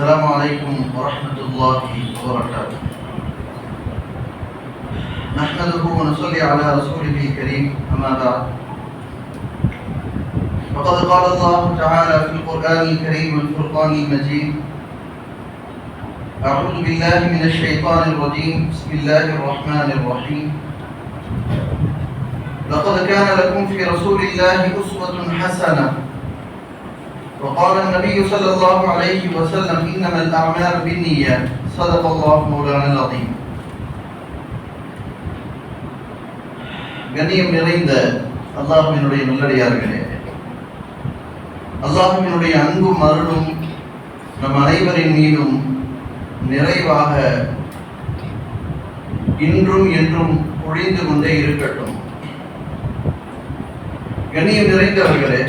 السلام عليكم ورحمة الله وبركاته. نحمده ونصلي على رسوله الكريم أما بعد. فقد قال الله تعالى في القرآن الكريم والفرقان المجيد أعوذ بالله من الشيطان الرجيم بسم الله الرحمن الرحيم. لقد كان لكم في رسول الله أسوة حسنة وقال النبي صلى الله عليه وسلم إنما الأعمال بالنيات صدق الله مولانا العظيم கண்ணியம் நிறைந்த அல்லாஹுவினுடைய நல்லடியார்களே அல்லாஹுவினுடைய அன்பும் அருளும் நம் அனைவரின் மீதும் நிறைவாக இன்றும் என்றும் பொழிந்து கொண்டே இருக்கட்டும் கண்ணியம் நிறைந்தவர்களே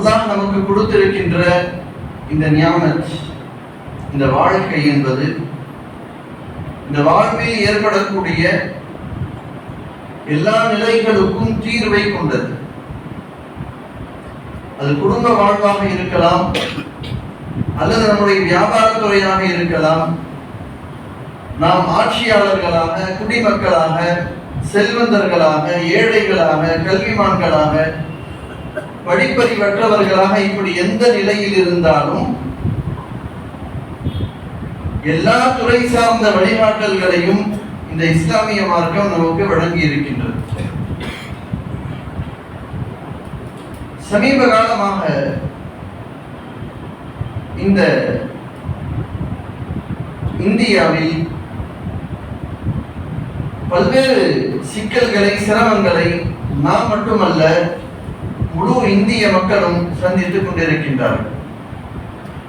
அல்லாஹ் நமக்கு கொடுத்திருக்கின்ற இந்த ஞானத் இந்த வாழ்க்கை என்பது இந்த வாழ்வில் ஏற்படக்கூடிய எல்லா நிலைகளுக்கும் தீர்வை கொண்டது. அது குடும்ப வாழ்வாக இருக்கலாம் அல்லது நம்முடைய வியாபாரத்துறையாக இருக்கலாம். நாம் ஆட்சியாளர்களாக குடிமக்களாக செல்வந்தர்களாக ஏழைகளாக கல்விமான்களாக படிப்பறிவற்றவர்களாக இப்படி எந்த நிலையில் இருந்தாலும் எல்லா துறை சார்ந்த வழிகாட்டல்களையும் இந்த இஸ்லாமிய மார்க்கம் நமக்கு வழங்கி இருக்கின்றது சமீப காலமாக இந்த இந்தியாவில் பல்வேறு சிக்கல்களை சிரமங்களை நாம் மட்டுமல்ல முழு இந்திய மக்களும் சந்தித்துக் கொண்டிருக்கின்றார்கள்.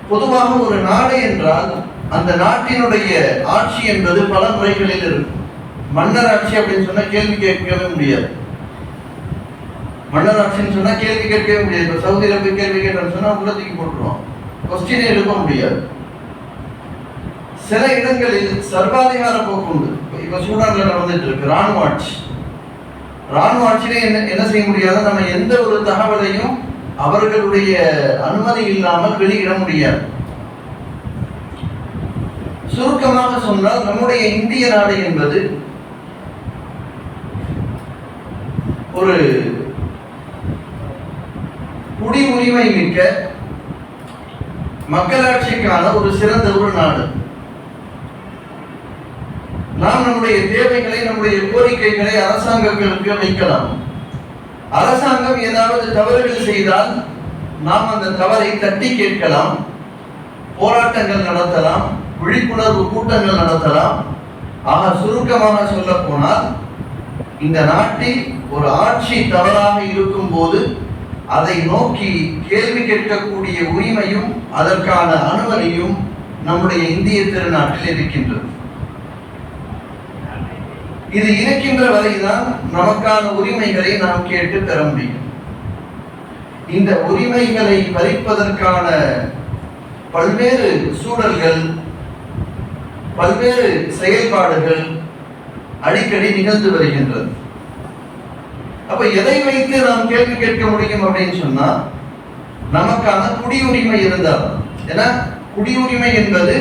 பொதுவாக ஒரு நாடு என்றால் அந்த நாட்டினுடைய ஆட்சி என்பது பல முறைகளில் இருக்கும். மன்னர் ஆட்சி அப்படின்னு சொன்னா கேள்வி கேட்கவே முடியாது. மன்னர் ஆட்சின்னு சொன்னா கேள்வி கேட்கவே முடியாது. இப்போ சவுதியில போய் கேள்வி கேட்டோம்னு சொன்னா உள்ளத்துக்கு போட்டுருவோம் கொஸ்டினே எழுப்ப முடியாது. சில இடங்களில் சர்வாதிகார போக்கு உண்டு. இப்போ சூடான்ல நடந்துட்டு இருக்கு ராணுவ ஆட்சி. ராணுவ ஆட்சியிலே என்ன என்ன செய்ய முடியாது நம்ம எந்த ஒரு தகவலையும் அவர்களுடைய அனுமதி இல்லாமல் வெளியிட முடியாது. சுருக்கமாக சொன்னால் நம்முடைய இந்திய நாடு என்பது ஒரு குடி உரிமை மிக்க மக்களாட்சிக்கான ஒரு சிறந்த ஒரு நாடு. நாம் நம்முடைய தேவைகளை நம்முடைய கோரிக்கைகளை அரசாங்கங்களுக்கு வைக்கலாம் அரசாங்கம் ஏதாவது தவறுகள் செய்தால் நாம் அந்த தவறை தட்டி கேட்கலாம் போராட்டங்கள் நடத்தலாம் விழிப்புணர்வு கூட்டங்கள் நடத்தலாம். ஆக சுருக்கமாக சொல்ல போனால் இந்த நாட்டில் ஒரு ஆட்சி தவறாக இருக்கும் போது அதை நோக்கி கேள்வி கேட்கக்கூடிய உரிமையும் அதற்கான அனுமதியும் நம்முடைய இந்திய திருநாட்டில் இருக்கின்றது. இது இருக்கின்ற வரைதான் நமக்கான உரிமைகளை நாம் கேட்டு பெற முடியும். இந்த உரிமைகளை பறிப்பதற்கான பல்வேறு சூழல்கள் பல்வேறு செயல்பாடுகள் அடிக்கடி நிகழ்ந்து வருகின்றது. அப்ப எதை வைத்து நாம் கேள்வி கேட்க முடியும் அப்படின்னு சொன்னா நமக்கான குடியுரிமை இருந்தால் ஏன்னா குடியுரிமை என்பது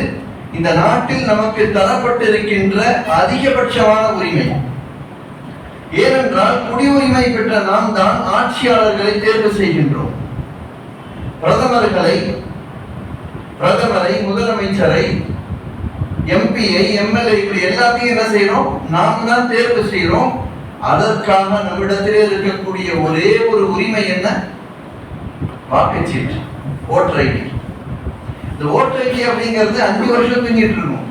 இந்த நாட்டில் நமக்கு தரப்பட்டிருக்கின்ற அதிகபட்சமான உரிமை. ஏனென்றால் குடியுரிமை பெற்ற நாம் தான் ஆட்சியாளர்களை தேர்வு செய்கின்றோம். பிரதமர்களை பிரதமரை முதலமைச்சரை எம்பியை எம்எல்ஏ இப்படி எல்லாத்தையும் என்ன செய்யறோம்? நாம் தான் தேர்வு செய்யறோம். அதற்காக நம்மிடத்திலே இருக்கக்கூடிய ஒரே ஒரு உரிமை என்ன? வாக்குச்சீட்டு ஓட்டர் ஐடி இந்த ஓட்டு ஐடி அப்படிங்கிறது அஞ்சு வருஷம் தூங்கிட்டு இருக்கும்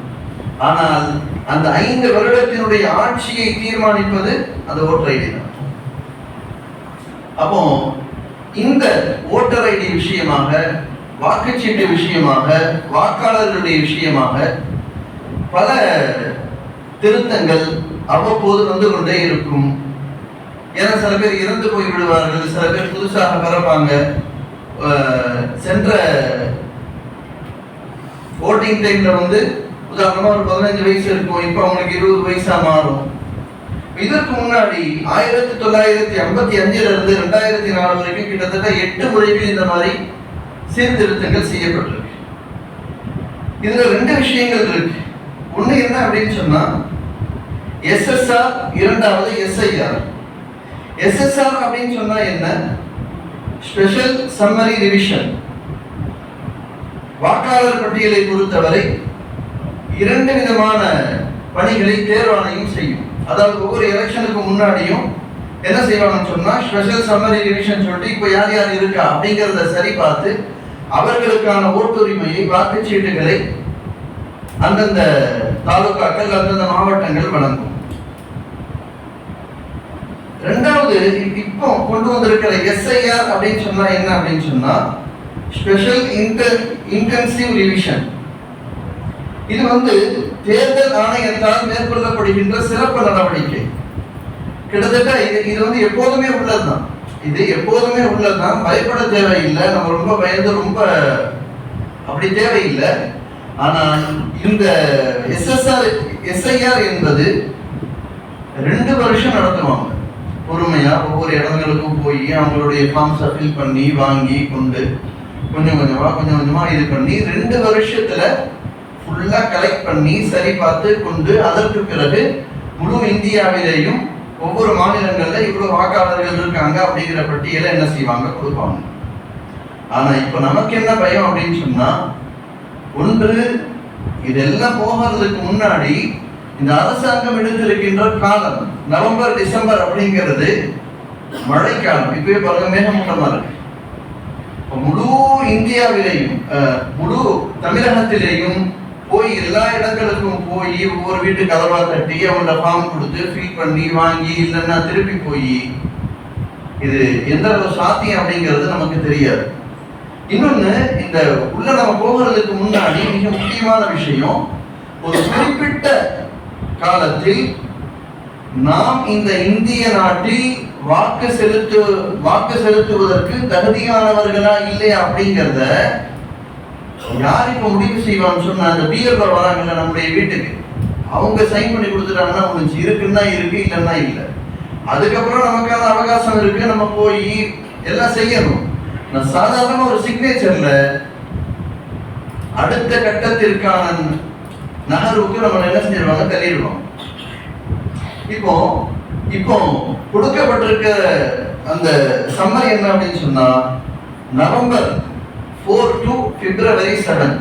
ஆனால் அந்த ஐந்து வருடத்தினுடைய ஆட்சியை தீர்மானிப்பது அந்த ஓட்டர் ஐடி தான். அப்போ இந்த ஓட்டர் ஐடி விஷயமாக வாக்குச்சீட்டு விஷயமாக வாக்காளர்களுடைய விஷயமாக பல திருத்தங்கள் அவ்வப்போது வந்து கொண்டே இருக்கும். ஏன்னா சில பேர் இறந்து போய் விடுவார்கள் சில பேர் புதுசாக பிறப்பாங்க. சென்ற ஓட்டிங் டைம்ல வந்து உதாரணமா ஒரு பதினஞ்சு வயசு இருக்கும் இப்போ அவங்களுக்கு இருபது வயசா மாறும். இதற்கு முன்னாடி ஆயிரத்தி தொள்ளாயிரத்தி ஐம்பத்தி அஞ்சுல இருந்து ரெண்டாயிரத்தி நாலு வரைக்கும் கிட்டத்தட்ட எட்டு முறைகள் இந்த மாதிரி சீர்திருத்தங்கள் செய்யப்பட்டிருக்கு. இதுல ரெண்டு விஷயங்கள் இருக்கு. ஒண்ணு என்ன அப்படின்னு சொன்னா எஸ்எஸ்ஆர் இரண்டாவது எஸ்ஐஆர் எஸ்எஸ்ஆர் அப்படின்னு சொன்னா என்ன? ஸ்பெஷல் சம்மரி ரிவிஷன் வாக்காளர் பட்டியலை பொறுத்தவரை இரண்டு விதமான பணிகளை தேர்வாணையம் செய்யும். அதாவது ஒவ்வொரு எலெக்ஷனுக்கு முன்னாடியும் என்ன செய்வாங்கன்னு சொன்னா ஸ்பெஷல் சம்மரி ரிவிஷன் சொல்லிட்டு இப்போ யார் யார் இருக்கா அப்படிங்கிறத சரி பார்த்து அவர்களுக்கான ஓட்டுரிமையை வாக்குச்சீட்டுகளை அந்தந்த தாலுகாக்கள் அந்தந்த மாவட்டங்கள் வழங்கும். ரெண்டாவது இப்போ கொண்டு வந்திருக்கிற எஸ்ஐஆர் அப்படின்னு சொன்னா என்ன அப்படின்னு சொன்னா ஸ்பெஷல் இன்டர் இன்டென்சிவ் ரிவிஷன். இது வந்து தேர்தல் ஆணையத்தால் மேற்கொள்ளப்படுகின்ற சிறப்பு நடவடிக்கை. கிட்டத்தட்ட இது இது வந்து எப்போதுமே உள்ளதுதான். இது எப்போதுமே உள்ளதுதான். பயப்பட தேவையில்லை. நம்ம ரொம்ப பயந்து ரொம்ப அப்படி தேவையில்லை. ஆனால் இந்த எஸ்எஸ்ஆர் எஸ்ஐஆர் என்பது ரெண்டு வருஷம் நடத்துவாங்க. பொறுமையாக ஒவ்வொரு இடங்களுக்கும் போய் அவங்களுடைய ஃபார்ம்ஸை ஃபில் பண்ணி வாங்கி கொண்டு கொஞ்சம் கொஞ்சமாக கொஞ்சம் கொஞ்சமாக இது பண்ணி ரெண்டு வருஷத்தில் ஃபுல்லாக கலெக்ட் பண்ணி சரி பார்த்து கொண்டு அதற்கு பிறகு முழு இந்தியாவிலேயும் ஒவ்வொரு மாநிலங்களில் இவ்வளோ வாக்காளர்கள் இருக்காங்க அப்படிங்கிற பட்டியலை என்ன செய்வாங்க? கொடுப்பாங்க. ஆனால் இப்போ நமக்கு என்ன பயம் அப்படின்னு சொன்னால் ஒன்று இதெல்லாம் போகிறதுக்கு முன்னாடி இந்த அரசாங்கம் எடுத்திருக்கின்ற காலம் நவம்பர் டிசம்பர் அப்படிங்கிறது மழைக்காலம். இப்பவே பாருங்க மேகமூட்டமாக இருக்கு. முழு இந்தியாவிலேயும் முழு தமிழகத்திலேயும் போய் எல்லா இடங்களுக்கும் போய் ஒவ்வொரு வீட்டு கதவா தட்டி அவங்கள ஃபார்ம் கொடுத்து ஃபில் பண்ணி வாங்கி இல்லைன்னா திருப்பி போய் இது எந்த அளவு சாத்தியம் அப்படிங்கிறது நமக்கு தெரியாது. இன்னொன்று இந்த உள்ள நம்ம போகிறதுக்கு முன்னாடி மிக முக்கியமான விஷயம் ஒரு குறிப்பிட்ட காலத்தில் நாம் இந்த இந்திய நாட்டில் வாக்கு செலுத்து வாக்கு செலுத்துவதற்கு தகுதியானவர்களா இல்லையா அப்படிங்கிறத யார் இப்ப முடிவு செய்வான்னு சொன்னா அந்த பிஎல்ஓ வராங்கல்ல நம்முடைய வீட்டுக்கு. அவங்க சைன் பண்ணி கொடுத்துட்டாங்கன்னா முடிஞ்சு இருக்குன்னா இருக்கு இல்லைன்னா இல்லை. அதுக்கப்புறம் நமக்கான அவகாசம் இருக்கு நம்ம போய் எல்லாம் செய்யணும். நான் சாதாரண ஒரு சிக்னேச்சர்ல அடுத்த கட்டத்திற்கான நகர்வுக்கு நம்ம என்ன செஞ்சிருவாங்க தள்ளிடுவோம் இப்போ இப்போ கொடுக்கப்பட்டிருக்க அந்த சம்மர் என்ன அப்படின்னு சொன்னா November four to February seven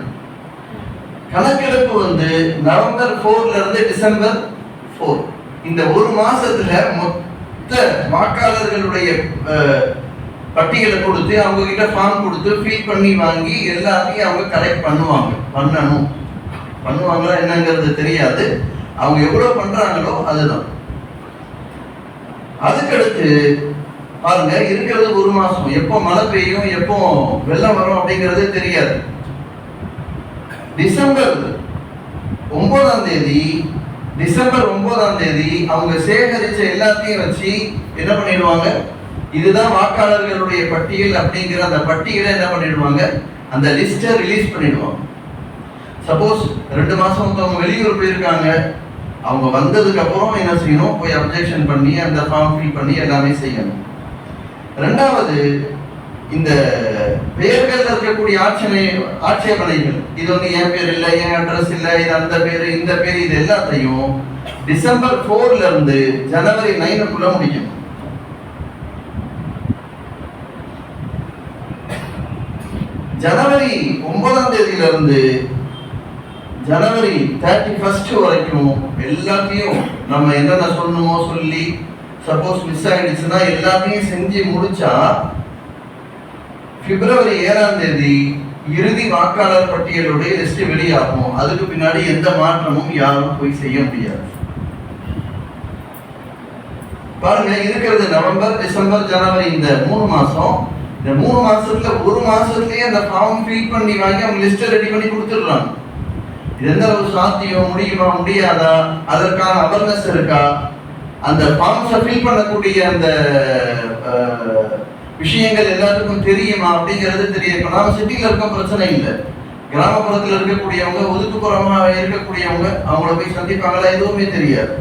கணக்கெடுப்பு வந்து நவம்பர் ஃபோர்ல இருந்து டிசம்பர் ஃபோர் இந்த ஒரு மாசத்துல மொத்த வாக்காளர்களுடைய பட்டியலை கொடுத்து அவங்க கிட்ட ஃபார்ம் கொடுத்து ஃபில் பண்ணி வாங்கி எல்லாத்தையும் அவங்க கலெக்ட் பண்ணுவாங்க. பண்ணணும். பண்ணுவாங்களா என்னங்கிறது தெரியாது. அவங்க எவ்வளோ பண்ணுறாங்களோ அதுதான். அதுக்கடுத்து பாருங்க இருக்கிறது ஒரு மாசம். எப்போ மழை பெய்யும் எப்போ வெள்ளம் வரும் அப்படிங்கிறது தெரியாது. டிசம்பர் ஒன்பதாம் தேதி டிசம்பர் ஒன்பதாம் தேதி அவங்க சேகரிச்ச எல்லாத்தையும் வச்சு என்ன பண்ணிடுவாங்க? இதுதான் வாக்காளர்களுடைய பட்டியல் அப்படிங்கிற அந்த பட்டியலை என்ன பண்ணிடுவாங்க? அந்த லிஸ்ட்டை ரிலீஸ் பண்ணிடுவாங்க. சப்போஸ் ரெண்டு மாசம் வெளியூர் போயிருக்காங்க. அவங்க வந்ததுக்கு அப்புறம் என்ன செய்யணும்? போய் அப்ஜெக்ஷன் பண்ணி அந்த ஃபார்ம் ஃபில் பண்ணி எல்லாமே செய்யணும். ரெண்டாவது இந்த பெயர்கள் இருக்கக்கூடிய ஆட்சேபனை ஆட்சேபனைகள். இது வந்து என் பேர் இல்லை என் அட்ரஸ் இல்லை இது அந்த பேர் இந்த பேர் இது எல்லாத்தையும் டிசம்பர் ஃபோர்ல இருந்து ஜனவரி நைனுக்குள்ள முடிக்கணும். ஜனவரி ஒன்பதாம் தேதியில இருந்து ஜனவரி தேர்ட்டி ஃபர்ஸ்ட் வரைக்கும் எல்லாத்தையும் நம்ம என்னென்ன சொல்லணுமோ சொல்லி சப்போஸ் மிஸ் ஆயிடுச்சுன்னா எல்லாத்தையும் செஞ்சு முடிச்சா பிப்ரவரி ஏழாம் தேதி இறுதி வாக்காளர் பட்டியலுடைய லிஸ்ட் வெளியாகும். அதுக்கு பின்னாடி எந்த மாற்றமும் யாரும் போய் செய்ய முடியாது. பாருங்க இருக்கிறது நவம்பர் டிசம்பர் ஜனவரி இந்த மூணு மாசம். இந்த மூணு மாசத்துல ஒரு மாசத்துலயே அந்த ஃபார்ம் ஃபில் பண்ணி வாங்கி அவங்க லிஸ்ட் ரெடி பண்ணி கொடுத்துடுறாங்க. இது எந்த ஒரு சாத்தியம் முடியுமா முடியாதா? அதற்கான அவேர்னஸ் இருக்கா? அந்த ஃபார்ம்ஸை ஃபில் பண்ணக்கூடிய அந்த விஷயங்கள் எல்லாத்துக்கும் தெரியுமா அப்படிங்கிறது தெரியும் இப்போ நாம் சிட்டியில் இருக்க பிரச்சனை இல்லை. கிராமப்புறத்தில் இருக்கக்கூடியவங்க ஒதுக்குப்புறமாக இருக்கக்கூடியவங்க அவங்கள போய் சந்திப்பாங்களா எதுவுமே தெரியாது.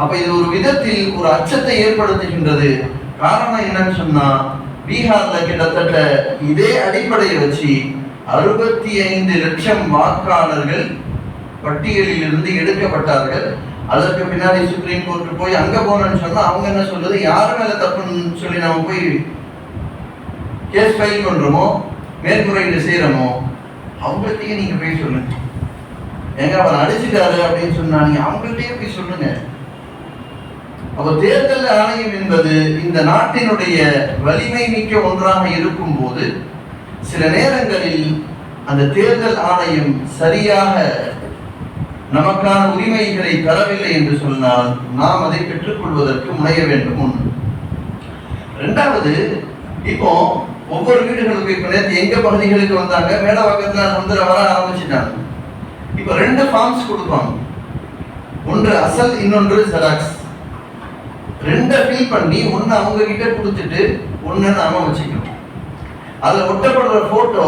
அப்போ இது ஒரு விதத்தில் ஒரு அச்சத்தை ஏற்படுத்துகின்றது. காரணம் என்னன்னு சொன்னால் பீகார்ல கிட்டத்தட்ட இதே அடிப்படையை வச்சு அறுபத்தி ஐந்து லட்சம் வாக்காளர்கள் பட்டியலில் இருந்து எடுக்கப்பட்டார்கள். அதற்கு பின்னாடி சுப்ரீம் கோர்ட் போய் அங்க போனோம்னு சொன்னா அவங்க என்ன சொல்றது யார் மேல தப்புன்னு சொல்லி நம்ம போய் கேஸ் ஃபைல் பண்றோமோ மேற்முறையீடு செய்யறோமோ அவங்கள்ட்டயே நீங்க போய் சொல்லுங்க. ஏங்க அவர் அடிச்சுட்டாரு அப்படின்னு சொன்னா நீங்க அவங்கள்ட்டயே போய் சொல்லுங்க. அப்ப தேர்தல் ஆணையம் என்பது இந்த நாட்டினுடைய வலிமை மிக்க ஒன்றாக இருக்கும் போது சில நேரங்களில் அந்த தேர்தல் ஆணையம் சரியாக நமக்கான உரிமைகளை தரவில்லை என்று சொன்னால் நாம் அதை பெற்றுக்கொள்வதற்கு முனைய வேண்டும் ஒன்று. ரெண்டாவது இப்போ ஒவ்வொரு வீடுகளுக்கு இப்ப நேற்று எங்க பகுதிகளுக்கு வந்தாங்க மேடவாக்கத்தில் வந்து வர ஆரம்பிச்சுட்டாங்க. இப்ப ரெண்டு ஃபார்ம்ஸ் கொடுப்பாங்க. ஒன்று அசல் இன்னொன்று ஜெராக்ஸ் ரெண்டை ஃபில் பண்ணி ஒன்று அவங்க கிட்ட கொடுத்துட்டு ஒன்று நாம வச்சுக்கணும். அதில் ஒட்டப்படுற போட்டோ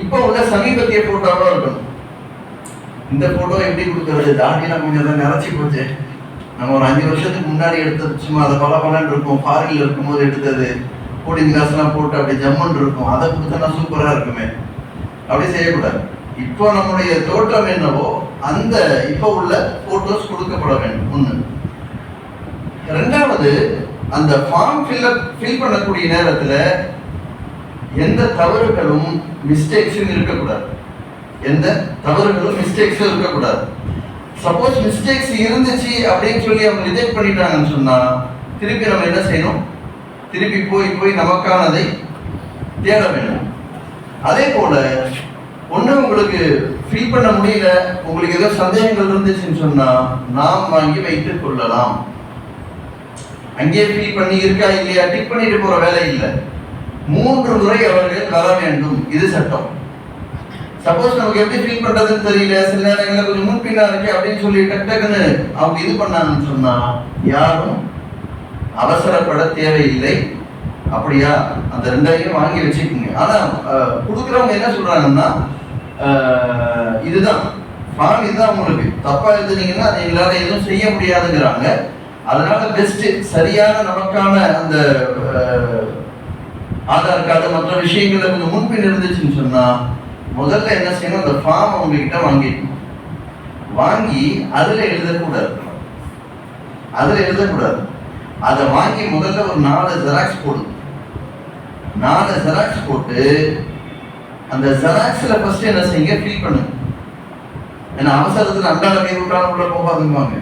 இப்போ உள்ள சமீபத்திய ஃபோட்டோவாக இருக்கணும். இந்த போட்டோ எப்படி கொடுக்கறது? தாடியெல்லாம் கொஞ்சம் தான் நிறச்சி போச்சு நம்ம ஒரு அஞ்சு வருஷத்துக்கு முன்னாடி எடுத்தது சும்மா அதை பல பலன் இருக்கும். ஃபாரின்ல இருக்கும்போது எடுத்தது. கூலிங் கிளாஸ்லாம் போட்டு அப்படி ஜம்முன்னு இருக்கும். அதை கொடுத்தா சூப்பராக இருக்குமே. அப்படி செய்யக்கூடாது. இப்போ நம்முடைய தோற்றம் என்னவோ அந்த இப்போ உள்ள ஃபோட்டோஸ் கொடுக்கப்பட வேண்டும். ஒன்று ரெண்டாவது அந்த ஃபார்ம் ஃபில்அப் ஃபில் பண்ணக்கூடிய நேரத்தில் எந்த தவறுகளும் மிஸ்டேக்ஸும் இருக்கக்கூடாது. எந்த தவறுகளும் மிஸ்டேக்ஸும் இருக்கக்கூடாது. சப்போஸ் மிஸ்டேக்ஸ் இருந்துச்சு அப்படின்னு சொல்லி அவங்க ரிஜெக்ட் பண்ணிட்டாங்கன்னு சொன்னால் திருப்பி நம்ம என்ன செய்யணும்? திருப்பி போய் போய் நமக்கானதை தேட வேண்டும். அதே போல் ஒன்று உங்களுக்கு ஃபீல் பண்ண முடியல உங்களுக்கு ஏதோ சந்தேகங்கள் இருந்துச்சுன்னு சொன்னால் நாம் வாங்கி வைத்துக் கொள்ளலாம். அங்கேயே ஃபீல் பண்ணி இருக்கா இல்லையா? டிக் பண்ணிட்டு போகிற வேலை இல்லை. மூன்று முறை அவர்கள் வர வேண்டும். இது சட்டம். சப்போஸ் நமக்கு எப்படி ஃபீல் பண்றதுன்னு தெரியல சில நேரங்களில் கொஞ்சம் முன்பின்னா இருக்கு அப்படின்னு சொல்லி டக் டக்குன்னு அவங்க இது பண்ணாங்கன்னு சொன்னா யாரும் அவசரப்பட தேவையில்லை. அப்படியா? அந்த ரெண்டாயிரம் வாங்கி வச்சுக்கோங்க. ஆனா கொடுக்குறவங்க என்ன சொல்றாங்கன்னா இதுதான். ஃபார்ம் இதுதான் உங்களுக்கு. தப்பா எழுதுனீங்கன்னா அதை எங்களால் எதுவும் செய்ய முடியாதுங்கிறாங்க. அதனால பெஸ்ட் சரியான நமக்கான அந்த ஆதார் கார்டு மற்ற விஷயங்கள்ல கொஞ்சம் முன்பின் இருந்துச்சுன்னு சொன்னா முதல்ல என்ன செய்யணும்? அந்த ஃபார்ம் அவங்க கிட்ட வாங்கிக்கணும் வாங்கி அதுல எழுதக்கூடாது. அதுல எழுதக்கூடாது. அதை வாங்கி முதல்ல ஒரு நாலு ஜெராக்ஸ் போடுது நாலு ஜெராக்ஸ் போட்டு அந்த ஜெராக்ஸில் ஃபர்ஸ்ட் என்ன செய்யுங்க? ஃபில் பண்ணுங்க. ஏன்னா அவசரத்தில் அண்டால கை விட்டாலும் உள்ள போகாதுங்குவாங்க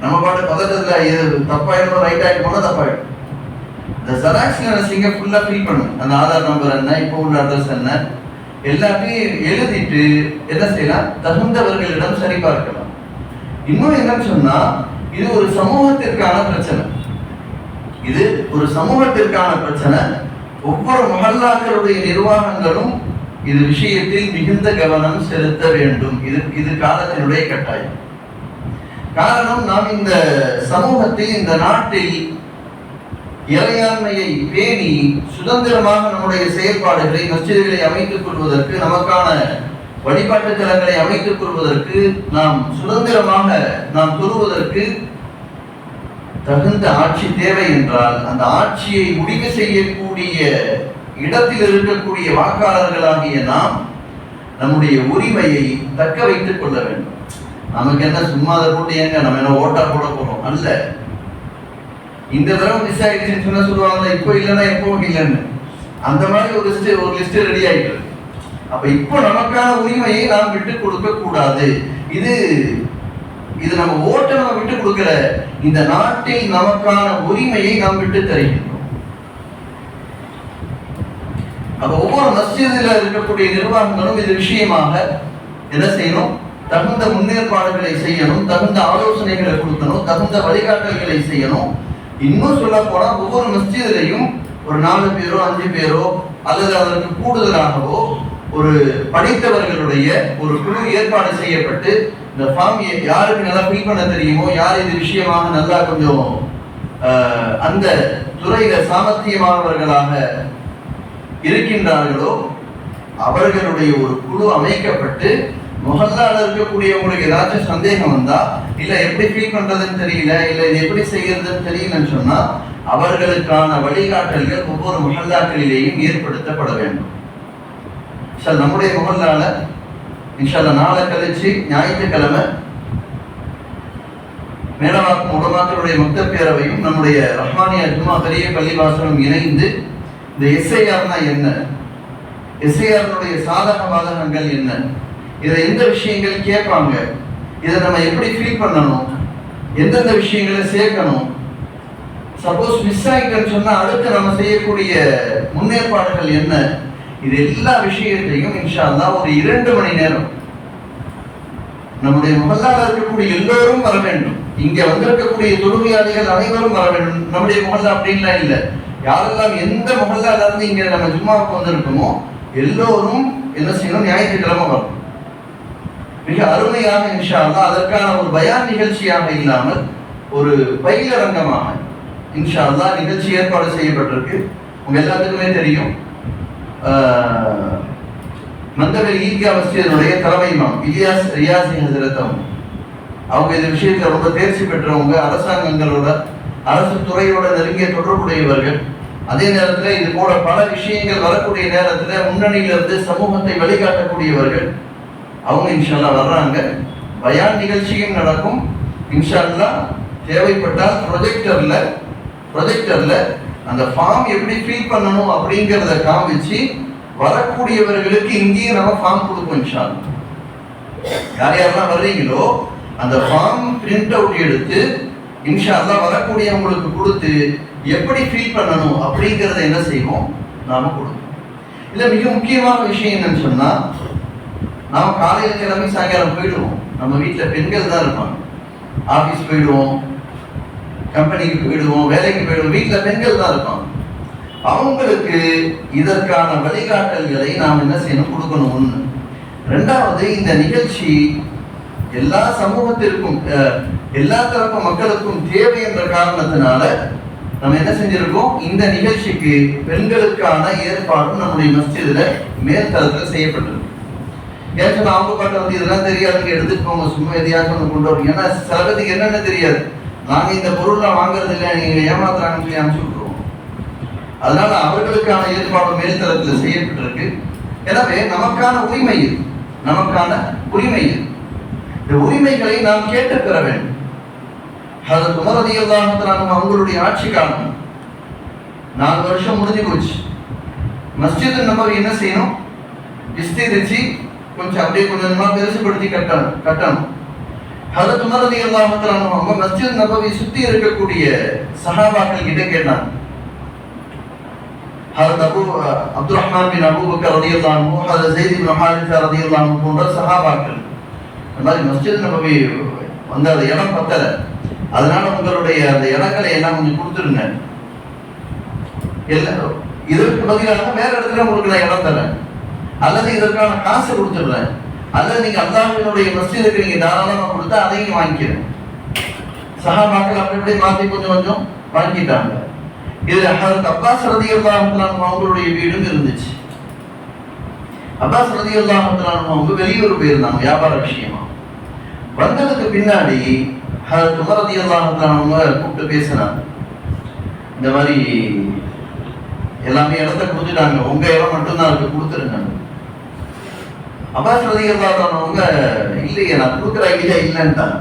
நம்ம பாட்டு பதட்டத்தில் இது தப்பாயிடும்? ரைட் ஆயிடுமோனா தப்பாயிடும். இந்த ஜெராக்ஸில் என்ன செய்யுங்க? ஃபுல்லாக ஃபில் பண்ணுங்க. அந்த ஆதார் நம்பர் என்ன? இப்போ உள்ள அட்ரஸ் என்ன? எல்லாத்தையும் எழுதிட்டு என்ன செய்யலாம்? தகுந்தவர்களிடம் சரிபார்க்கலாம். இன்னும் என்னன்னு சொன்னா இது ஒரு சமூகத்திற்கான பிரச்சனை. இது ஒரு சமூகத்திற்கான பிரச்சனை. ஒவ்வொரு மகல்லாக்களுடைய நிர்வாகங்களும் இது விஷயத்தில் மிகுந்த கவனம் செலுத்த வேண்டும். இது இது காலத்தினுடைய கட்டாயம். காரணம் நாம் இந்த சமூகத்தில் இந்த நாட்டில் இறையாண்மையை பேணி சுதந்திரமாக நம்முடைய செயற்பாடுகளை மஸ்ஜிதுகளை அமைத்துக் கொள்வதற்கு நமக்கான வழிபாட்டு தலங்களை அமைத்துக் கொள்வதற்கு நாம் சுதந்திரமாக நாம் கூறுவதற்கு தகுந்த ஆட்சி தேவை என்றால் அந்த ஆட்சியை முடிவு செய்யக்கூடிய இடத்தில் இருக்கக்கூடிய வாக்காளர்களாகிய நாம் நம்முடைய உரிமையை தக்க வைத்துக் கொள்ள வேண்டும். நமக்கு என்ன சும்மா அதை போட்டு ஏங்க நம்ம என்ன ஓட்டா போட போறோம்? அல்ல. இந்த தடவை மிஸ் ஆயிடுச்சுன்னு சொன்னா சொல்லுவாங்க இப்போ இல்லைன்னா எப்போ இல்லைன்னு. அந்த மாதிரி ஒரு லிஸ்ட் ஒரு லிஸ்ட் ரெடி ஆயிட்டு அப்ப இப்போ நமக்கான உரிமையை நாம் விட்டு கொடுக்க கூடாது. இது இது நம்ம ஓட்டை நம்ம விட்டு கொடுக்கல. இந்த நாட்டில் நமக்கான உரிமையை நாம் விட்டு தருகின்றோம். அப்ப ஒவ்வொரு மஸ்ஜிதில் இருக்கக்கூடிய நிர்வாகங்களும் இது விஷயமாக என்ன செய்யணும்? தகுந்த முன்னேற்பாடுகளை செய்யணும் தகுந்த ஆலோசனைகளை கொடுக்கணும் தகுந்த வழிகாட்டல்களை செய்யணும். இன்னும் சொல்ல போனா ஒவ்வொரு மஸ்ஜிதிலையும் ஒரு நாலு பேரோ அஞ்சு பேரோ அல்லது அதற்கு கூடுதலாகவோ ஒரு படித்தவர்களுடைய ஒரு குழு ஏற்பாடு செய்யப்பட்டு இந்த ஃபார்ம் யாருக்கு நல்லா ஃபில் பண்ண தெரியுமோ யார் இது விஷயமாக நல்லா கொஞ்சம் அந்த துறையில சாமர்த்தியமானவர்களாக இருக்கின்றார்களோ அவர்களுடைய ஒரு குழு அமைக்கப்பட்டு முகல்லால இருக்கக்கூடியவங்களுக்கு ஏதாச்சும் சந்தேகம் வந்தா இல்ல எப்படி ஃபீல் பண்றதுன்னு தெரியல இல்ல இது எப்படி செய்யறதுன்னு தெரியலன்னு சொன்னா அவர்களுக்கான வழிகாட்டல்கள் ஒவ்வொரு முகல்லாக்களிலேயும் ஏற்படுத்தப்பட வேண்டும். சார் நம்முடைய முகல்லால இன்ஷால்ல நாளை கழிச்சு ஞாயிற்றுக்கிழமை மேலவாக்கம் உடமாக்களுடைய மொத்த பேரவையும் நம்முடைய ரஹ்மானிய ஜுமா பெரிய பள்ளிவாசலும் இணைந்து இந்த எஸ்ஐஆர்னா என்ன? எஸ்ஐஆர்னுடைய சாதக பாதகங்கள் என்ன? இதை எந்த விஷயங்கள் கேட்பாங்க? இதை நம்ம எப்படி ஃபீல் பண்ணணும்? எந்தெந்த விஷயங்களை சேர்க்கணும்? சப்போஸ் மிஸ் ஆகிட்டேன்னு சொன்னால் அடுத்து நம்ம செய்யக்கூடிய முன்னேற்பாடுகள் என்ன? இது எல்லா விஷயத்தையும் இன்ஷால்லா ஒரு இரண்டு மணி நேரம் நம்முடைய முகல்லால இருக்கக்கூடிய எல்லோரும் வர வேண்டும். இங்க வந்திருக்கக்கூடிய தொழுகையாளிகள் அனைவரும் வர வேண்டும். நம்முடைய முகல்லா அப்படின்லாம் இல்லை. யாரெல்லாம் எந்த முகல்லால இருந்து இங்க நம்ம ஜும்மாவுக்கு வந்திருக்கோமோ எல்லோரும் என்ன செய்யணும்? ஞாயிற்றுக்கிழமை வரும் மிக அருமையாக இன்ஷா அதற்கான ஒரு பயான் நிகழ்ச்சியாக இல்லாமல் ஒரு பயிலரங்கமாக இன்ஷா நிகழ்ச்சி ஏற்பாடு செய்யப்பட்டிருக்கு. உங்க எல்லாத்துக்குமே தெரியும். மந்தகர் ஈகா ஈத்கா தலைமை இமாம் இலியாஸ் ரியாசி ஹசரத் அவங்க அவங்க இந்த விஷயத்தில் ரொம்ப தேர்ச்சி பெற்றவங்க அரசாங்கங்களோட அரசு துறையோட நெருங்கிய தொடர்புடையவர்கள். அதே நேரத்தில் இது போல பல விஷயங்கள் வரக்கூடிய நேரத்தில் முன்னணியிலிருந்து சமூகத்தை வழிகாட்டக்கூடியவர்கள். அவங்க இன்ஷால்லா வர்றாங்க. பயான் நிகழ்ச்சியும் நடக்கும். இன்ஷால்லா தேவைப்பட்டால் ப்ரொஜெக்டரில் ப்ரொஜெக்டரில் அந்த ஃபார்ம் எப்படி ஃபில் பண்ணணும் அப்படிங்கிறத காமிச்சு வரக்கூடியவர்களுக்கு இங்கேயும் நம்ம ஃபார்ம் கொடுப்போம் இன்ஷால்லா யார் யாரெல்லாம் வர்றீங்களோ அந்த ஃபார்ம் பிரிண்ட் அவுட் எடுத்து இன்ஷால்லா வரக்கூடியவங்களுக்கு கொடுத்து எப்படி ஃபீல் பண்ணணும் அப்படிங்கிறத என்ன செய்வோம்? நாம கொடுப்போம். இல்லை மிக முக்கியமான விஷயம் என்னன்னு சொன்னால் நாம் காலையில கிளம்பி சாயங்காலம் போயிடுவோம். நம்ம வீட்டில் பெண்கள் தான் இருப்பாங்க. ஆஃபீஸ் போயிடுவோம். கம்பெனிக்கு போயிடுவோம் வேலைக்கு போயிடுவோம். வீட்டில் பெண்கள் தான் இருப்பாங்க. அவங்களுக்கு இதற்கான வழிகாட்டல்களை நாம் என்ன செய்யணும்? கொடுக்கணும் ஒன்று ரெண்டாவது இந்த நிகழ்ச்சி எல்லா சமூகத்திற்கும் எல்லா தரப்பு மக்களுக்கும் தேவை என்ற காரணத்தினால நம்ம என்ன செஞ்சிருக்கோம்? இந்த நிகழ்ச்சிக்கு பெண்களுக்கான ஏற்பாடும் நம்முடைய மஸ்ஜிதுல மேல் செய்யப்பட்டது ஏன்னா அவங்க பாட்டு வந்து இதெல்லாம் தெரியாதுன்னு எடுத்துட்டு போங்க சும்மா எதையாச்சும் ஒன்று கொண்டு வரணும். ஏன்னா சில பேருக்கு என்னென்ன தெரியாது. நாங்க இந்த பொருள்லாம் வாங்குறது இல்லை நீங்க ஏமாத்துறாங்கன்னு சொல்லி அனுப்பிச்சு விட்டுருவோம். அதனால அவர்களுக்கான ஏற்பாடு மேல்தரத்தில் செய்யப்பட்டிருக்கு. எனவே நமக்கான உரிமை இது. நமக்கான உரிமை இது. இந்த உரிமைகளை நாம் கேட்டு பெற வேண்டும் அது துமரதியல்லாஹத்தனாலும் அவங்களுடைய ஆட்சி காலம் நாலு வருஷம் முடிஞ்சு போச்சு. மஸ்ஜித் நம்ம என்ன செய்யணும்? விஸ்தீரிச்சு கொஞ்சம் அப்படியே கொஞ்சம் கொஞ்சமா பெருசுபடுத்தி கட்டணும் கட்டணும். ஹதரத் உமர் ரலியல்லாஹு தஆலா அவங்க மஸ்ஜித் நபவி சுத்தி இருக்கக்கூடிய சஹாபாக்கள் கிட்ட கேட்டாங்க. ஹதரத் Abu Abdul Rahman bin Abu ரதி ரலியல்லாஹு அன்ஹு ஹதரத் பின் ஹாரிஸா ரதி அன்ஹு போன்ற சஹாபாக்கள். இந்த மாதிரி மஸ்ஜித் நபவி வந்து அந்த இடம் பத்தல. அதனால உங்களுடைய அந்த இடங்களை எல்லாம் கொஞ்சம் கொடுத்துருங்க. இல்லை இதற்கு பதிலாக வேற இடத்துல உங்களுக்கு நான் இடம் தரேன். அல்லது இதற்கான காசு கொடுத்துடுறேன். அல்லது நீங்க அல்லாஹினுடைய மஸ்ஜிதுக்கு நீங்க தாராளமா கொடுத்தா அதையும் வாங்கிக்கிறேன். சகாபாக்கள் அப்படி இப்படி மாத்தி கொஞ்சம் கொஞ்சம் வாங்கிட்டாங்க. இது ஹஜரத் அப்பாஸ் ரதியல்லாஹு அவங்களுடைய வீடும் இருந்துச்சு. அப்பாஸ் ரதியல்லாஹு அவங்க வெளியூர் போயிருந்தாங்க வியாபார விஷயமா. வந்ததுக்கு பின்னாடி ஹஜரத் உமர் ரதியல்லாஹு அவங்க கூப்பிட்டு பேசினாங்க. இந்த மாதிரி எல்லாமே இடத்த கொடுத்துட்டாங்க. உங்க இடம் மட்டும்தான் இருக்கு கொடுத்துருங்க. அப்பாஸ் ரதி இல்லையே நான் கொடுக்குற ஐடியா இல்லைன்ட்டாங்க.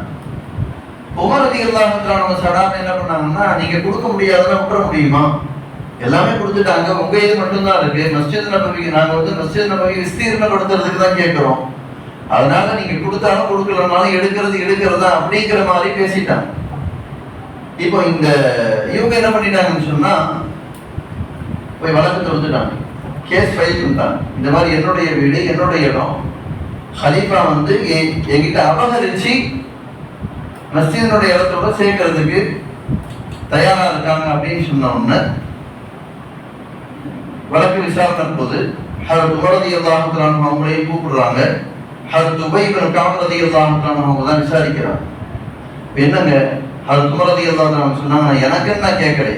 உமர் ரதி அல்லாஹ் சடாம என்ன பண்ணாங்கன்னா நீங்க கொடுக்க முடியாதுன்னா விட்டுற முடியுமா? எல்லாமே கொடுத்துட்டாங்க. உங்க இது மட்டும்தான் இருக்கு. மஸ்ஜித் நபவி நாங்க வந்து மஸ்ஜித் நபவி விஸ்தீர்ணப்படுத்துறதுக்கு தான் கேட்கிறோம். அதனால நீங்க கொடுத்தாலும் கொடுக்கலனாலும் எடுக்கிறது எடுக்கிறதா அப்படிங்கிற மாதிரி பேசிட்டாங்க. இப்போ இந்த இவங்க என்ன பண்ணிட்டாங்கன்னு சொன்னா போய் வழக்கு தொடுத்துட்டாங்க. கேஸ் ஃபைல் பண்ணிட்டாங்க இந்த மாதிரி என்னுடைய வீடு என்னுடைய இடம். ஹலீஃபா வந்து என்கிட்ட அபகரிச்சு மஸ்ஜிதினுடைய இடத்தோட சேர்க்கறதுக்கு தயாராக இருக்காங்க அப்படின்னு சொன்ன உடனே வழக்கு விசாரணை போது ஹரத் உமரதி அல்லாஹுத்ரான் அவங்களையும் கூப்பிடுறாங்க. ஹரத் உபைபன் காமரதி அல்லாஹுத்ரான் அவங்க தான் விசாரிக்கிறாங்க. என்னங்க? ஹரத் உமரதி அல்லாஹுத்ரான் சொன்னாங்க எனக்கு என்ன கேட்கலையே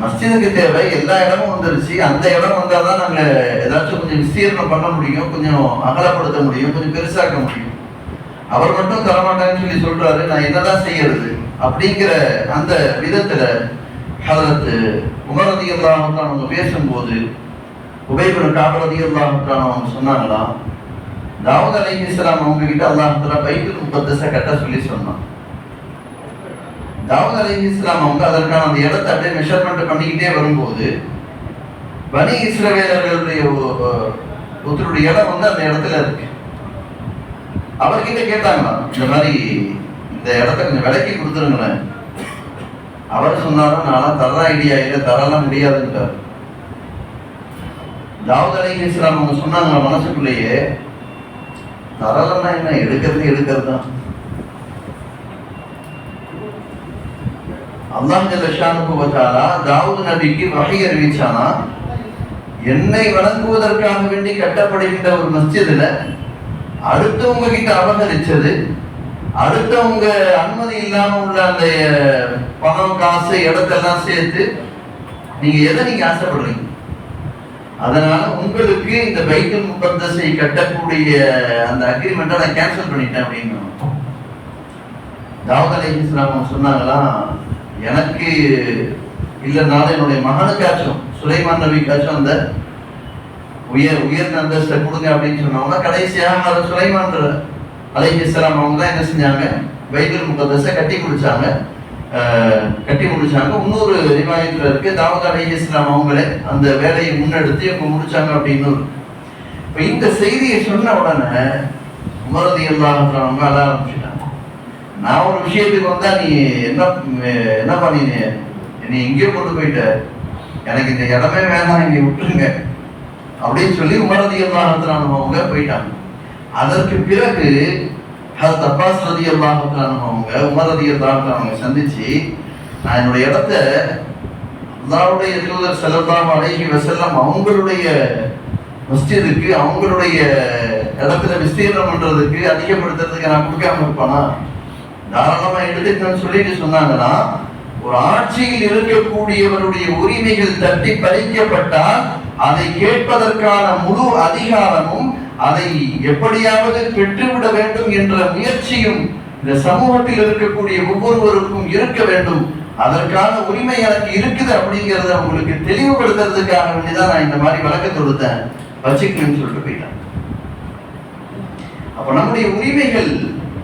மஸ்ஜிதுக்கு தேவை எல்லா இடமும் வந்துருச்சு. அந்த இடம் வந்தால் தான் நாங்கள் ஏதாச்சும் கொஞ்சம் விஸ்தீர்ணம் பண்ண முடியும் கொஞ்சம் அகலப்படுத்த முடியும் கொஞ்சம் பெருசாக்க முடியும். அவர் மட்டும் தரமாட்டான்னு சொல்லி சொல்றாரு நான் என்னதான் செய்யறது அப்படிங்கிற அந்த விதத்துல ஹதரத்து உமரதி அல்லாஹான் அவங்க பேசும்போது உபயபுரம் காபரதி அல்லாஹான் அவங்க சொன்னாங்களாம் தாவூத் அலி இஸ்லாம் அவங்க கிட்ட அல்லாஹால பைபிள் முப்பத்தச கட்ட சொல்லி சொன்னான். தாவூத் அலி இஸ்லாம் அவங்க அதற்கான அந்த இடத்தை அப்படியே மெஷர்மெண்ட் பண்ணிக்கிட்டே வரும்போது பனி இஸ்ரவேலர்களுடைய ஒருத்தருடைய இடம் வந்து அந்த இடத்துல இருக்கு. அவர்கிட்ட கேட்டாங்களா இந்த மாதிரி இந்த இடத்த கொஞ்சம் விலைக்கு கொடுத்துருங்களேன். அவர் சொன்னாலும் நான்லாம் தர ஐடியா இல்லை தரலாம் முடியாதுன்றார். தாவூத் அலி இஸ்லாம் அவங்க சொன்னாங்க மனசுக்குள்ளேயே தரலன்னா என்ன? எடுக்கிறது எடுக்கிறது தான். அல்லாஹ் ஜல்லஷானுக்கு வச்சாலா தாவூத் நபிக்கு வகை அறிவிச்சானா? என்னை வணங்குவதற்காக வேண்டி கட்டப்படுகின்ற ஒரு மஸ்ஜிதுல அடுத்தவங்க கிட்ட அபகரிச்சது அடுத்தவங்க அனுமதி இல்லாம உள்ள அந்த பணம் காசு இடத்தெல்லாம் சேர்த்து நீங்க எதை நீங்க ஆசைப்படுறீங்க? அதனால உங்களுக்கு இந்த பைக்கில் முப்பத்தசை கட்டக்கூடிய அந்த அக்ரிமெண்ட்டை நான் கேன்சல் பண்ணிட்டேன் அப்படின்னு. தாவூத் அலி இஸ்லாம் சொன்னாங்களாம் எனக்கு இல்லைனாலும் என்னுடைய மகனுக்காச்சும் சுலைமான் நபிக்காச்சும் அந்த உயர் உயர்ந்த அந்தஸ்தை கொடுங்க அப்படின்னு சொன்னவங்க கடைசியாக அதை சுலைமான் அலை இஸ்லாம் அவங்க தான் என்ன செஞ்சாங்க? பைபிள் முகதஸை கட்டி முடிச்சாங்க. கட்டி முடிச்சாங்க. இன்னொரு ரிவாயத்தில் இருக்கு. தாவூத் அலை இஸ்லாம் அவங்களே அந்த வேலையை முன்னெடுத்து இவங்க முடிச்சாங்க அப்படின்னு ஒரு- இந்த செய்தியை சொன்ன உடனே உமரதி அவங்க அழ ஆரம்பிச்சிட்டாங்க. நான் ஒரு விஷயத்துக்கு வந்தா நீ என்ன என்ன பண்ணினு? நீ எங்கேயோ கொண்டு போயிட்ட. எனக்கு இந்த இடமே வேணாம் இங்க விட்டுருங்க. அப்படின்னு சொல்லி உமரதி அவங்க போயிட்டாங்க. அதற்கு பிறகு ஹத் அப்பாஸ் ரதி அவங்க உமரதி அவங்க சந்திச்சு நான் என்னுடைய இடத்த அல்லாவுடைய தூதர் செல்லலாம் அழகி வசல்லம் அவங்களுடைய மஸ்ஜிதுக்கு அவங்களுடைய இடத்துல விஸ்தீர்ணம் பண்றதுக்கு அதிகப்படுத்துறதுக்கு நான் கொடுக்காம இருப்பானா? தாராளமா எடுத்துக்கன்னு சொல்லிட்டு சொன்னாங்கன்னா ஒரு ஆட்சியில் இருக்கக்கூடியவருடைய உரிமைகள் தட்டி பறிக்கப்பட்டால் அதை கேட்பதற்கான முழு அதிகாரமும் அதை எப்படியாவது பெற்றுவிட வேண்டும் என்ற முயற்சியும் இந்த சமூகத்தில் இருக்கக்கூடிய ஒவ்வொருவருக்கும் இருக்க வேண்டும். அதற்கான உரிமை எனக்கு இருக்குது அப்படிங்கிறத உங்களுக்கு தெளிவுபடுத்துறதுக்காக வேண்டிதான் நான் இந்த மாதிரி வழக்கு கொடுத்தேன் வச்சுக்கணும்னு சொல்லிட்டு போயிட்டேன். அப்ப நம்முடைய உரிமைகள்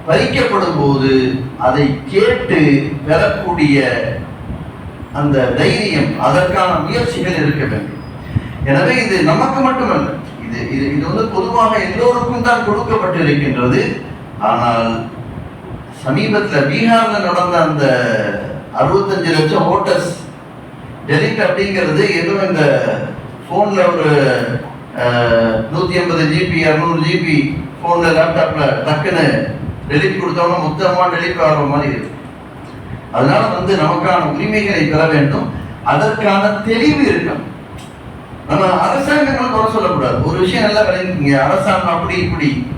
பறிக்கப்படும் போது அதை கேட்டு பெறக்கூடிய அந்த தைரியம் அதற்கான முயற்சிகள் இருக்க வேண்டும். எனவே இது நமக்கு மட்டுமல்ல இது இது இது வந்து பொதுவாக எல்லோருக்கும் தான் கொடுக்கப்பட்டிருக்கின்றது. ஆனால் சமீபத்தில் பீகாரில் நடந்த அந்த அறுபத்தஞ்சு லட்சம் ஓட்டர்ஸ் டெலிட் அப்படிங்கிறது எதுவும் இந்த ஃபோனில் ஒரு நூற்றி ஐம்பது ஜிபி இரநூறு ஜிபி ஃபோனில் லேப்டாப்பில் டக்குன்னு டெலிட் கொடுத்தவங்க மொத்தமாக டெலிட் ஆகிற மாதிரி இருக்கு. அதனால வந்து நமக்கான உரிமைகளை பெற வேண்டும். அதற்கான தெளிவு இருக்கணும். நம்ம அரசாங்கங்களை குறை சொல்லக்கூடாது. ஒரு விஷயம் நல்லா விளைவிங்க அரசாங்கம் அப்படி இப்படி.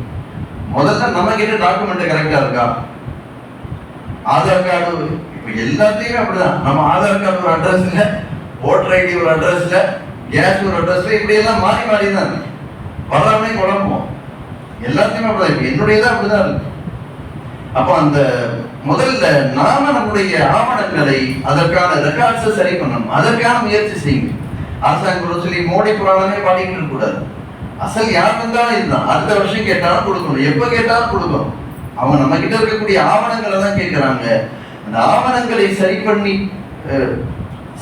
முதல்ல நம்ம கிட்ட டாக்குமெண்ட் கரெக்டா இருக்கா? ஆதார் கார்டு இப்ப எல்லாத்தையுமே அப்படிதான். நம்ம ஆதார் கார்டு ஒரு அட்ரஸ்ல ஓட்டர் ஐடி ஒரு அட்ரஸ்ல கேஸ் ஒரு அட்ரஸ்ல இப்படி எல்லாம் மாறி மாறி தான் இருக்கு வராமே குழப்பம் எல்லாத்தையுமே அப்படிதான். இப்ப என்னுடையதான் அப்படிதான் இருக்கு. அப்போ அந்த முதல்ல நாம நம்முடைய ஆவணங்களை அதற்கான ரெக்கார்ட்ஸை சரி பண்ணணும். அதற்கான முயற்சி செய்யுங்க. அரசாங்கம் சொல்லி மோடி புராணமே பாடிக்கிட்டு கூடாது அசல் யார் வந்தாலும் இதுதான். அடுத்த வருஷம் கேட்டாலும் கொடுக்கணும். எப்ப கேட்டாலும் கொடுக்கணும். அவங்க நம்ம கிட்ட இருக்கக்கூடிய ஆவணங்களை தான் கேட்கிறாங்க. அந்த ஆவணங்களை சரி பண்ணி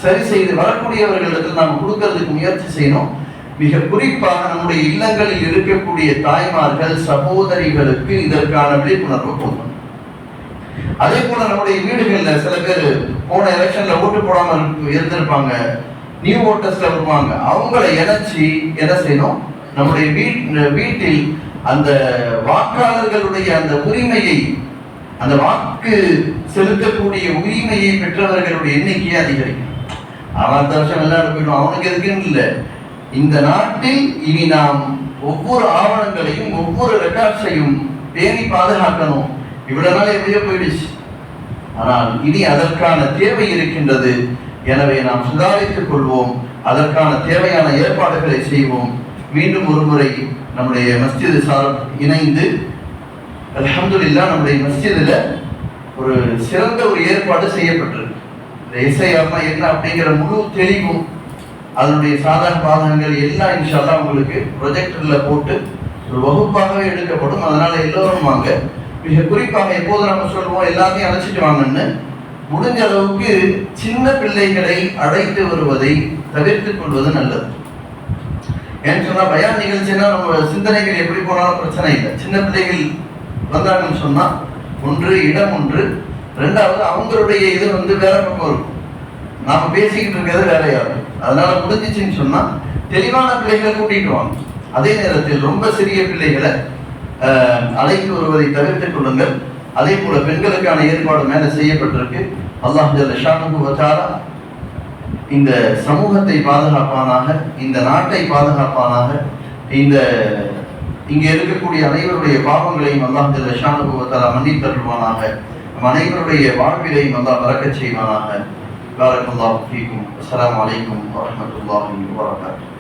சரி செய்து வரக்கூடியவர்களுக்கு நாம் கொடுக்கறதுக்கு முயற்சி செய்யணும். மிக குறிப்பாக நம்முடைய இல்லங்களில் இருக்கக்கூடிய தாய்மார்கள் சகோதரிகளுக்கு இதற்கான விழிப்புணர்வு கொடுக்கணும். அதே போல நம்முடைய வீடுகள்ல சில பேர் போன எலெக்ஷன்ல ஓட்டு போடாமல் இருந்திருப்பாங்க. நியூ ஓட்டர்ஸ்ல வருவாங்க. அவங்கள இணைச்சி என்ன செய்யணும்? நம்முடைய வீட் வீட்டில் அந்த வாக்காளர்களுடைய அந்த உரிமையை அந்த வாக்கு செலுத்தக்கூடிய உரிமையை பெற்றவர்களுடைய எண்ணிக்கையை அதிகரிக்கும் அவன் அந்த வருஷம் விளையாட போயிடும். அவனுக்கு எதுக்குன்னு இல்லை. இந்த நாட்டில் இனி நாம் ஒவ்வொரு ஆவணங்களையும் ஒவ்வொரு ரெக்கார்ட்ஸையும் பேணி பாதுகாக்கணும். இவ்வளவு நாள் எப்படியோ போயிடுச்சு. ஆனால் இனி அதற்கான தேவை இருக்கின்றது. எனவே நாம் சுதாரித்துக் கொள்வோம். அதற்கான தேவையான ஏற்பாடுகளை செய்வோம். மீண்டும் ஒரு முறை நம்முடைய மஸ்ஜிது சார் இணைந்து அல்ஹம்துலில்லாஹ் நம்முடைய மஸ்ஜிதில் ஒரு சிறந்த ஒரு ஏற்பாடு செய்யப்பட்டிருக்கு. இந்த இசை அம்மா என்ன அப்படிங்கிற முழு தெளிவும் அதனுடைய சாதாரண பாதகங்கள் எல்லாம் இன்ஷால்லா உங்களுக்கு ப்ரொஜெக்டரில் போட்டு ஒரு வகுப்பாகவே எடுக்கப்படும். அதனால் எல்லோரும் வாங்க. மிக குறிப்பாக எப்போது நம்ம சொல்லுவோம் எல்லாத்தையும் அழைச்சிட்டு வாங்கன்னு முடிஞ்ச அளவுக்கு சின்ன பிள்ளைகளை அழைத்து வருவதை தவிர்த்துக் கொள்வது நல்லது. ஏன்னு சொன்னால் பயான் நிகழ்ச்சினா நம்ம சிந்தனைகள் எப்படி போனாலும் பிரச்சனை இல்லை. சின்ன பிள்ளைகள் வந்தாங்கன்னு சொன்னால் ஒன்று இடம் ஒன்று ரெண்டாவது அவங்களுடைய இது வந்து வேற பக்கம் இருக்கும். நாம் பேசிக்கிட்டு இருக்கிறது வேலையா இருக்கும். அதனால முடிஞ்சிச்சுன்னு சொன்னால் தெளிவான பிள்ளைகளை கூட்டிகிட்டு வாங்க. அதே நேரத்தில் ரொம்ப சிறிய பிள்ளைகளை அழைத்து வருவதை தவிர்த்துக் கொள்ளுங்கள். அதே போல பெண்களுக்கான ஏற்பாடு மேல செய்யப்பட்டிருக்கு. அல்லாஹ் ஜல்ல ஷானுஹு இந்த சமூகத்தை பாதுகாப்பானாக இந்த நாட்டை பாதுகாப்பானாக இந்த இங்க இருக்கக்கூடிய அனைவருடைய பாவங்களையும் அல்லாஹ் ஜல்ல ஷானுஹு வ மன்னித்தருள்வானாக நம் அனைவருடைய வாழ்விலையும் அல்லாஹ் பறக்கச் செய்வானாக. பாரக்கல்லாஹு ஃபீக்கும். அஸ்ஸலாமு அலைக்கும் வரஹ்மத்துல்லாஹி வபரகாத்துஹு